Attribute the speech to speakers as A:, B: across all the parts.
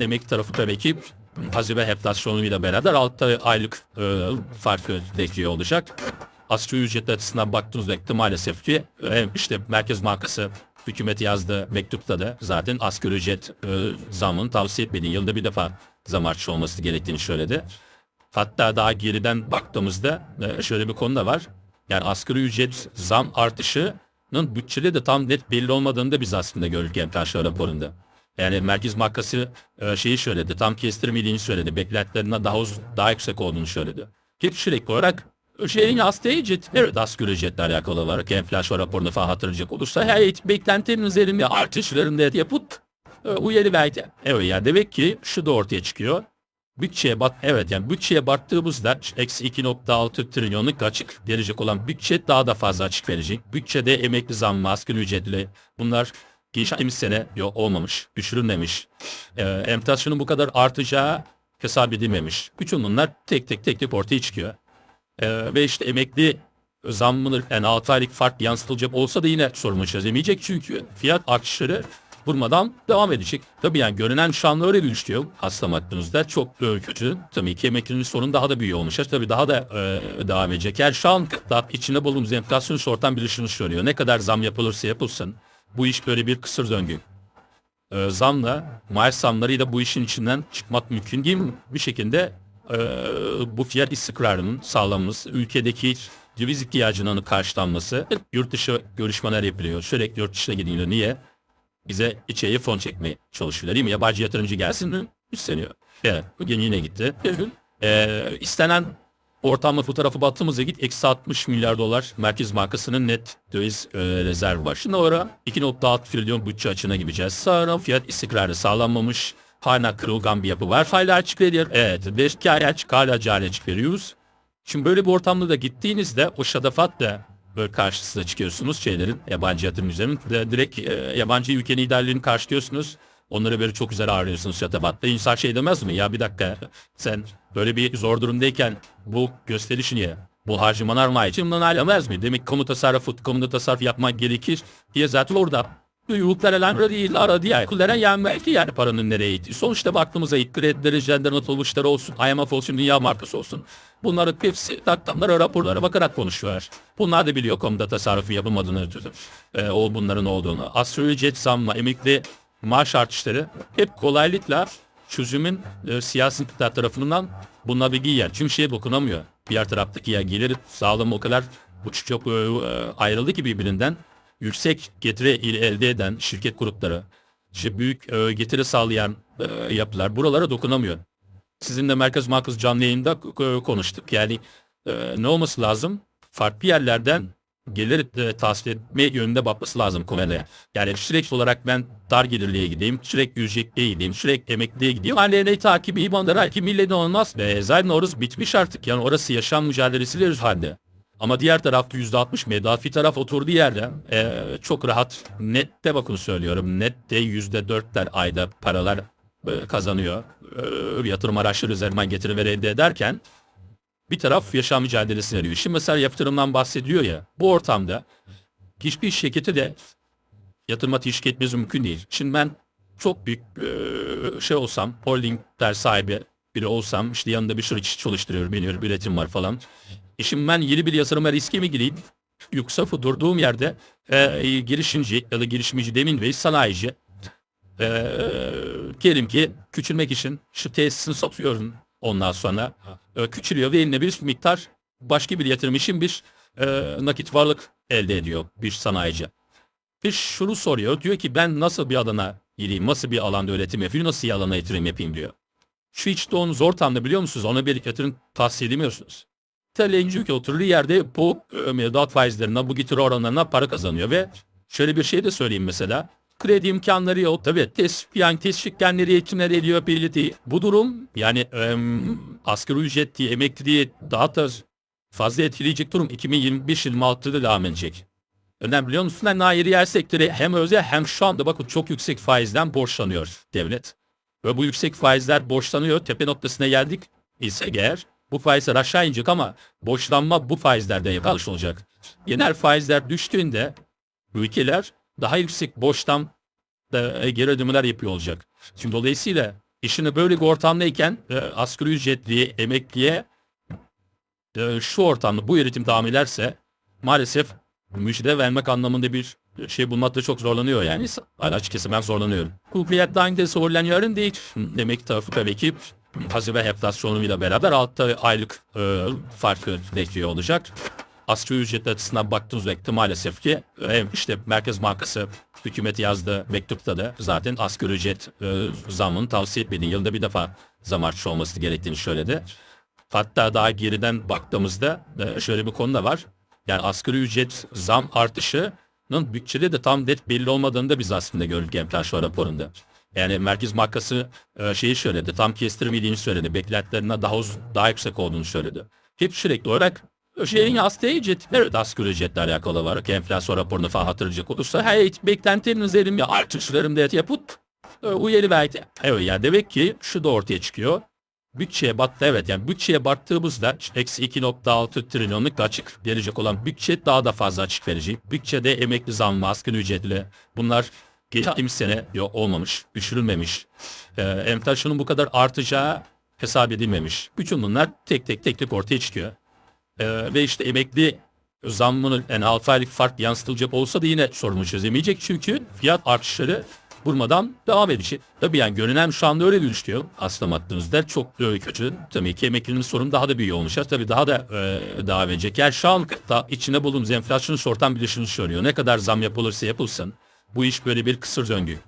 A: emekli tarafı tabii ki hazine enflasyonuyla beraber 6 aylık e, farkı bekliyor olacak. Asgari ücret açısından baktığınızda maalesef ki e, işte Merkez Bankası hükümet yazdığı mektupta da zaten asgari ücret e, zamını tavsiye etmediği yılda bir defa zam artışı olması gerektiğini söyledi. Hatta daha geriden baktığımızda e, şöyle bir konu da var. Yani asgari ücret zam artışının bütçede de tam net belli olmadığını da biz aslında gördük enflasyon raporunda. Yani Merkez Bankası e, şeyi söyledi, tam kestirmediğini söyledi, beklentilerinden daha uz daha yüksek olduğunu söyledi. Ki sürekli olarak şeyin asgari ücret, evet asgari ücretle alakalı olarak enflasyon raporunu falan hatırlayacak olursa evet beklentinin üzerinde artışlarında yapıp e, uyarı verdi. Evet yani demek ki şu da ortaya çıkıyor. Bütçeye bak evet yani bütçeye baktığımızda eksi 2.6 trilyonluk açık verecek olan bütçe daha da fazla açık verecek. Bütçede emekli zammı, asgari ücretli bunlar geçtiğimiz sene yok olmamış, düşürülmemiş. Ee, enflasyonun bu kadar artacağı hesap edilmemiş. Bütün bunlar tek tek tek tek ortaya çıkıyor. Ee, ve işte emekli zammını yani 6 aylık fark yansıtılacak olsa da yine sorunu çözemeyecek. Çünkü fiyat artışları durmadan devam edecek. Tabii yani görünen şu anda öyle işliyor. Hasta baktığınızda çok e, kötü. Tabii ki emeklinin sorunu daha da büyüyor olmuş. Tabii daha da e, devam edecek. Yani şu an içinde bulunduğumuz enflasyon ortam bir işini söylüyor. Ne kadar zam yapılırsa yapılsın bu iş böyle bir kısır döngü. E, zamla, maaş zamlarıyla bu işin içinden çıkmak mümkün değil mi? Bir şekilde e, bu fiyat istikrarının sağlanması, ülkedeki döviz ihtiyacının karşılanması, yurt dışı görüşmeler yapılıyor. Sürekli yurt dışına gidiliyor. Niye? bize içeriye fon çekmeye çalışıyorlar değil mi? Yabancı yatırımcı gelsin mi? Üstleniyor. Evet. Bugün yine gitti. Ee, istenen ortamda fotoğrafı baktığımızda git eksi 60 milyar dolar Merkez Bankası'nın net döviz e, rezervi var. Şimdi oraya 2.6 trilyon bütçe açığına gideceğiz. Sonra fiyat istikrarı sağlanmamış. Hala kırılgan bir yapı var. Hala açık veriyor. Evet. 5 ay açık hala cari açık veriyoruz. Şimdi böyle bir ortamda da gittiğinizde o şatafatla böyle karşısına çıkıyorsunuz şeylerin yabancı yatırımcıların direkt e, yabancı ülkenin liderlerini karşılıyorsunuz. Onları böyle çok güzel ağırlıyorsunuz şatafatta. İnsan şey demez mi? Ya bir dakika sen böyle bir zor durumdayken bu gösteriş niye? Bu harcamalar mı için bundan alamaz mı? Demek kamu tasarrufu, kamu tasarruf yapmak gerekir diye zaten orada Büyükler elan değil, ara diye kullara yenmekti yani paranın nereye gittiği. Sonuçta baktığımızda ilk kredileri, jender atılmışları olsun, IMF olsun, dünya markası olsun. Bunların hepsi taktamlara, raporlara bakarak konuşuyor. Bunlar da biliyor konuda tasarrufu yapılmadığını, e, o bunların olduğunu. Asgari ücret zammı, emekli maaş artışları hep kolaylıkla çözümün e, siyasi iktidar tarafından bulunabildiği yer. Çünkü şey dokunamıyor. Diğer taraftaki yer gelir sağlamı o kadar çok e, ayrıldı ki birbirinden yüksek getiri elde eden şirket grupları, işte büyük e, getiri sağlayan e, yapılar buralara dokunamıyor. Sizinle Merkez Bankası canlı yayında e, konuştuk. Yani e, ne olması lazım? Farklı yerlerden gelir e, tahsil etme yönünde bakması lazım konuya. Yani sürekli olarak ben dar gelirliğe gideyim, sürekli ücretliye gideyim, sürekli emekliye gideyim. Hanelerini takibi imanlara ki millet olmaz. Ve zaten orası bitmiş artık. Yani orası yaşam mücadelesiyle halde. Ama diğer tarafta %60 medafi taraf oturduğu yerde e, çok rahat nette bakın söylüyorum nette %4'ler ayda paralar e, kazanıyor. E, yatırım araçları üzerinden getiri elde ederken bir taraf yaşam mücadelesi veriyor. Şimdi mesela yatırımdan bahsediyor ya bu ortamda hiçbir şirketi de yatırıma teşvik etmesi mümkün değil. Şimdi ben çok büyük e, şey olsam holdingler sahibi biri olsam işte yanında bir sürü kişi çalıştırıyorum biliyorum üretim var falan. E şimdi ben yeni bir yatırıma riske mi gireyim? Yoksa durduğum yerde e, girişimci ya da girişimci demin ve sanayici e, diyelim ki küçülmek için şu tesisini satıyorum ondan sonra e, küçülüyor ve eline bir miktar başka bir yatırım için bir e, nakit varlık elde ediyor bir sanayici. Bir şunu soruyor diyor ki ben nasıl bir alana gireyim nasıl bir alanda üretim yapayım nasıl bir alana yatırım yapayım diyor. Şu içte onun zor tamda biliyor musunuz ona bir yatırım tavsiye edemiyorsunuz. İtalyanca oturduğu yerde bu e, mevduat faizlerinden bu getiri oranlarından para kazanıyor ve şöyle bir şey de söyleyeyim mesela. Kredi imkanları yok. Tabii teşvik, yani teşviklenleri eğitimler ediyor belli Bu durum yani e, asgari ücret diye emekliliği daha da fazla etkileyecek durum 2025-26'da devam edecek. Önemli biliyor musun? Ayrı yer sektörü hem özel hem şu anda bakın çok yüksek faizden borçlanıyor devlet. Ve bu yüksek faizler borçlanıyor. Tepe noktasına geldik ise eğer bu faizler aşağı inecek ama borçlanma bu faizlerden yapılmış olacak. Genel faizler düştüğünde ülkeler daha yüksek borçtan da geri ödemeler yapıyor olacak. Şimdi dolayısıyla İşini böyle bir ortamdayken e, asgari ücretliye, emekliye e, şu ortamda bu yönetim devam ederse maalesef müjde vermek anlamında bir şey bulmakta çok zorlanıyor yani. Açıkçası ben zorlanıyorum. Hukukiyetten de zorlanıyorum değil. Demek tarafı tabii ki hazine enflasyonuyla beraber 6 aylık e, farkı bekliyor olacak. Asgari ücret açısından baktığınız vakit maalesef ki e, işte Merkez Bankası hükümeti yazdığı mektupta da zaten asgari ücret e, zammını tavsiye etmediği yılda bir defa zam artışı olması gerektiğini söyledi. Hatta daha geriden baktığımızda e, şöyle bir konu da var. Yani asgari ücret zam artışının bütçede de tam net belli olmadığını da biz aslında gördük enflasyon raporunda. Yani Merkez Bankası e, şeyi söyledi, tam kestirmediğini söyledi, beklentilerinden daha uzun, daha yüksek olduğunu söyledi. Hep sürekli olarak şeyin asgari ücretler de asgari ücretle alakalı var. Enflasyon raporunu falan hatırlayacak olursa hey beklentilerin üzerinde artışlarım da yapıp e, uyarı verdi. Evet yani demek ki şu da ortaya çıkıyor. Bütçeye battı evet yani bütçeye battığımızda eksi 2.6 trilyonluk açık gelecek olan bütçe daha da fazla açık verecek. Bütçede emekli zammı, asgari ücretli bunlar geçtiğimiz sene yok olmamış, düşürülmemiş. Ee, enflasyonun bu kadar artacağı hesap edilmemiş. Bütün bunlar tek tek tek tek ortaya çıkıyor. Ee, ve işte emekli zammının yani 6 aylık fark yansıtılacak olsa da yine sorunu çözemeyecek. Çünkü fiyat artışları durmadan devam edecek. Tabii yani görünen şu anda öyle düşüyor. Aslında baktığınızda çok e, kötü. Tabii ki emeklinin sorunu daha da büyüyor olacak. Tabii daha da e, devam edecek. Yani şu an da içinde bulunduğumuz enflasyonu sortan bir şunu söylüyor. Ne kadar zam yapılırsa yapılsın bu iş böyle bir kısır döngü.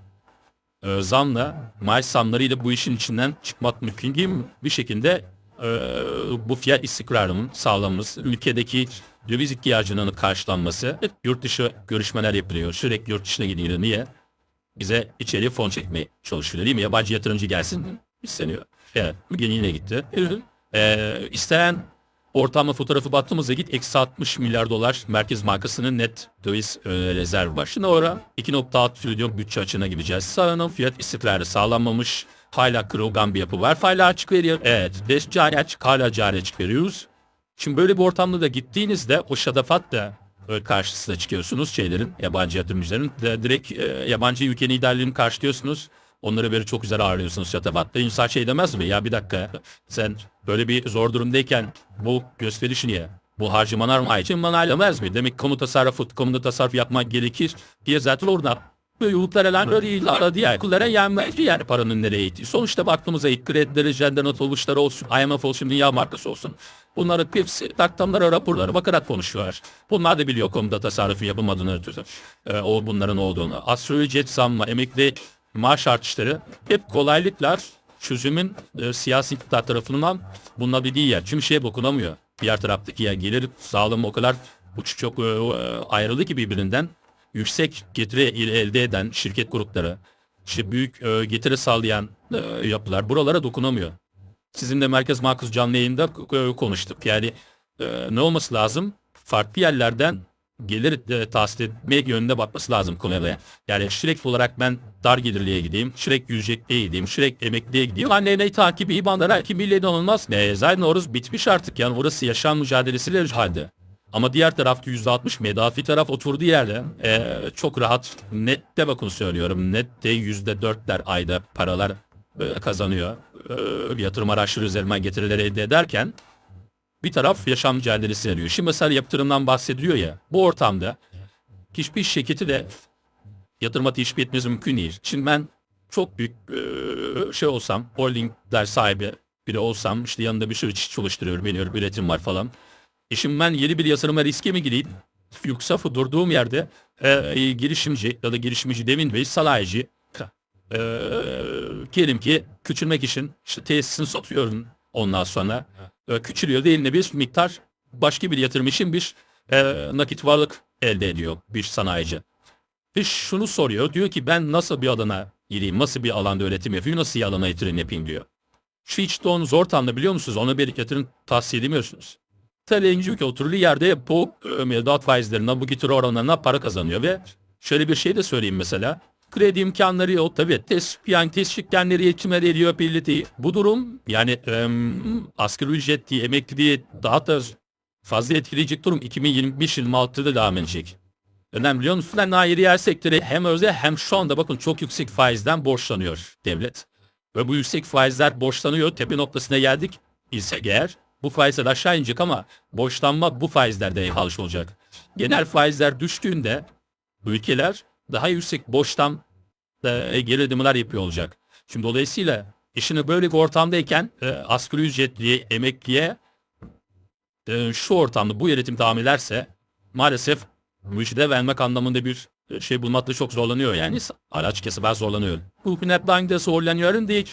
A: E, zamla, maaş zamlarıyla bu işin içinden çıkmak mümkün değil mi? Bir şekilde e, bu fiyat istikrarının sağlanması, ülkedeki döviz ihtiyacının karşılanması, yurt dışı görüşmeler yapılıyor. Sürekli yurt dışına gidiyor. Niye? bize içeri fon çekmeye çalışıyor değil mi? Yabancı yatırımcı gelsin isteniyor. Evet. Bugün yine gitti. Ee, isteyen ortamda fotoğrafı baktığımızda git eksi 60 milyar dolar Merkez Bankası'nın net döviz e, rezervi var. Şimdi oraya 2.6 trilyon bütçe açığına gideceğiz. Sağlanan fiyat istikrarı sağlanmamış. Hala kırılgan bir yapı var. Hala açık veriyor. Evet. Beş cari açık hala cari açık veriyoruz. Şimdi böyle bir ortamda da gittiğinizde o şadafat da e, karşısına çıkıyorsunuz şeylerin, yabancı yatırımcıların. De, direkt e, yabancı ülkenin liderlerini karşılıyorsunuz. Onları böyle çok güzel ağırlıyorsunuz şatafatta. İnsan şey demez mi? Ya bir dakika sen böyle bir zor durumdayken bu gösteriş niye? Bu harcamalar mı? için manaylamaz mı? Demek kamu tasarrufu, kamu tasarruf yapmak gerekir diye zaten orada yoluklar elenler değil, diğer kullara yenmez yani paranın nereye gittiği. Sonuçta baktığımızda ilk kredileri, jenderat oluşları olsun, IMF olsun, dünya markası olsun. Bunların hepsi taktamlara, raporlara bakarak konuşuyorlar. Bunlar da biliyor konuda tasarrufu yapılmadığını, e, o bunların olduğunu. Asgari ücret zammı, emekli maaş artışları hep kolaylıklar çözümün e, siyasi iktidar tarafından bulunabildiği yer. Çünkü şeye dokunamıyor. Diğer taraftaki yer gelir sağlığım o kadar uç çok e, ayrıldı ki birbirinden yüksek getiri elde eden şirket grupları, işte büyük e, getiri sağlayan e, yapılar buralara dokunamıyor. Sizin de Merkez Bankası canlı yayında konuştuk. Yani e, ne olması lazım? Farklı yerlerden gelir e, tahsil etmek yönünde bakması lazım konuya. Yani sürekli olarak ben dar gelirliğe gideyim, sürekli ücretliye gideyim, sürekli emekliye gideyim. Anneyle takibi ibanlara kim milli olmaz. E, zaten orası bitmiş artık yani orası yaşam mücadelesiyle halde. Ama diğer tarafta %60 medafi taraf oturduğu yerde e, çok rahat nette bakın söylüyorum nette %4'ler ayda paralar e, kazanıyor. E, yatırım araçları üzerinden getirileri elde ederken bir taraf yaşam mücadelesi veriyor. Şimdi mesela yatırımdan bahsediyor ya bu ortamda hiçbir şirketi de yatırıma teşvik etmesi mümkün değil. Şimdi ben çok büyük e, şey olsam holdingler sahibi biri olsam işte yanında bir sürü çift çalıştırıyorum biliyorum üretim var falan. Şimdi ben yeni bir yatırıma riske mi gireyim? Yoksa durduğum yerde e, e, girişimci ya da girişimci demin ve sanayici e, diyelim ki küçülmek için işte tesisini satıyorum ondan sonra e, küçülüyor değil ne bir miktar başka bir yatırım için bir e, nakit varlık elde ediyor bir sanayici. Ve şunu soruyor diyor ki ben nasıl bir alana gireyim nasıl bir alanda üretim yapayım nasıl bir alana yatırım yapayım diyor. Şu hiç onu zor tanımda biliyor musunuz? Ona bir yatırım tavsiye edemiyorsunuz. Talenci ülke oturduğu yerde bu e, mevduat faizlerinden bu getiri oranlarına para kazanıyor ve şöyle bir şey de söyleyeyim mesela. Kredi imkanları yok tabii. Tes, yani teşviklenleri yetişmedi ediyor birlikte. Bu durum yani e, asgari ücret diye emekli daha da fazla etkileyecek durum 2025-26'da devam edecek. Önemli biliyor musun? Nairi yer sektörü hem özel hem şu anda bakın çok yüksek faizden borçlanıyor devlet. ve bu yüksek faizler borçlanıyor. Tepe noktasına geldik ise eğer bu faizler aşağı inecek ama borçlanma bu faizlerde kalış olacak. Genel faizler düştüğünde ülkeler daha yüksek borçtan e, geri yapıyor olacak. Şimdi dolayısıyla işini böyle bir ortamdayken e, asgari ücretliye, emekliye e, şu ortamda bu yönetim devam maalesef müjde vermek anlamında bir e, şey bulmakta çok zorlanıyor yani. Araç kesimler zorlanıyor. Bu netbang'da zorlanıyorum değil.